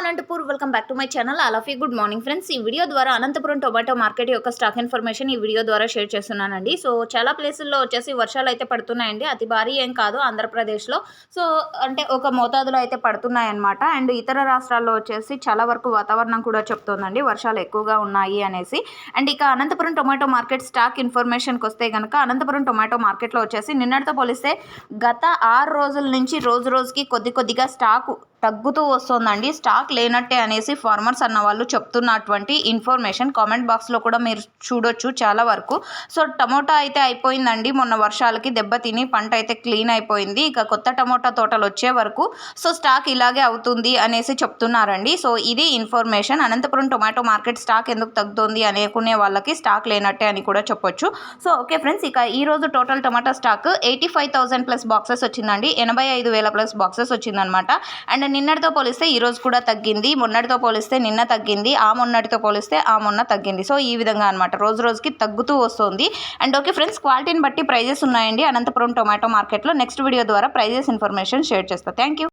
Anantapur welcome back to my channel అలాఫీ good morning friends ఈ video ద్వారా Anantapuram tomato market యొక్క stock information ఈ video ద్వారా షేర్ చేస్తున్నానండి. సో చాలా ప్లేసుల్లో వచ్చేసి వర్షాలు అయితే పడుతున్నాయండి. అతి భారీ ఏం కాదు ఆంధ్రప్రదేశ్లో. సో అంటే ఒక మోతాదులో అయితే పడుతున్నాయన్నమాట. అండ్ ఇతర రాష్ట్రాల్లో వచ్చేసి చాలా వరకు వాతావరణం కూడా చెప్తోందండి. వర్షాలు ఎక్కువగా ఉన్నాయి అనేసి. అండ్ ఇక అనంతపురం టొమాటో మార్కెట్ స్టాక్ ఇన్ఫర్మేషన్కి వస్తే కనుక అనంతపురం టొమాటో మార్కెట్లో వచ్చేసి నిన్నటితో పోలిస్తే గత ఆరు రోజుల నుంచి రోజు రోజుకి కొద్ది కొద్దిగా స్టాకు తగ్గుతూ వస్తుందండి. స్టాక్ లేనట్టే అనేసి ఫార్మర్స్ అన్న వాళ్ళు చెప్తున్నటువంటి ఇన్ఫర్మేషన్ కామెంట్ బాక్స్లో కూడా మీరు చూడొచ్చు చాలా వరకు. సో టమోటా అయితే అయిపోయిందండి. మొన్న వర్షాలకి దెబ్బతిని పంట అయితే క్లీన్ అయిపోయింది. ఇక కొత్త టమోటా తోటలు వచ్చే వరకు సో స్టాక్ ఇలాగే అవుతుంది అనేసి చెప్తున్నారండి. సో ఇది information. Anantapuram tomato market stock ఎందుకు తగ్గుతుంది అనుకునే వాళ్ళకి స్టాక్ లేనట్టే అని కూడా చెప్పొచ్చు. సో ఓకే ఫ్రెండ్స్ ఇక ఈరోజు total tomato stock eighty five thousand plus boxes వచ్చిందండి. ఎనభై ఐదు వేల ప్లస్ బాక్సెస్ వచ్చిందనమాట అండ్ నిన్నటితో పోలిస్తే ఈరోజు కూడా తగ్గింది మొన్నటితో పోలిస్తే నిన్న తగ్గింది ఆ మొన్నటితో పోలిస్తే ఆ మొన్న తగ్గింది. సో ఈ విధంగా అనమాట రోజు రోజుకి తగ్గుతూ వస్తుంది. అండ్ ఓకే ఫ్రెండ్స్ క్వాలిటీని బట్టి ప్రైజెస్ ఉన్నాయండి. అనంతపురం టొమాటో మార్కెట్లో నెక్స్ట్ వీడియో ద్వారా ప్రైజెస్ ఇన్ఫర్మేషన్ షేర్ చేస్తాను థ్యాంక్ యూ.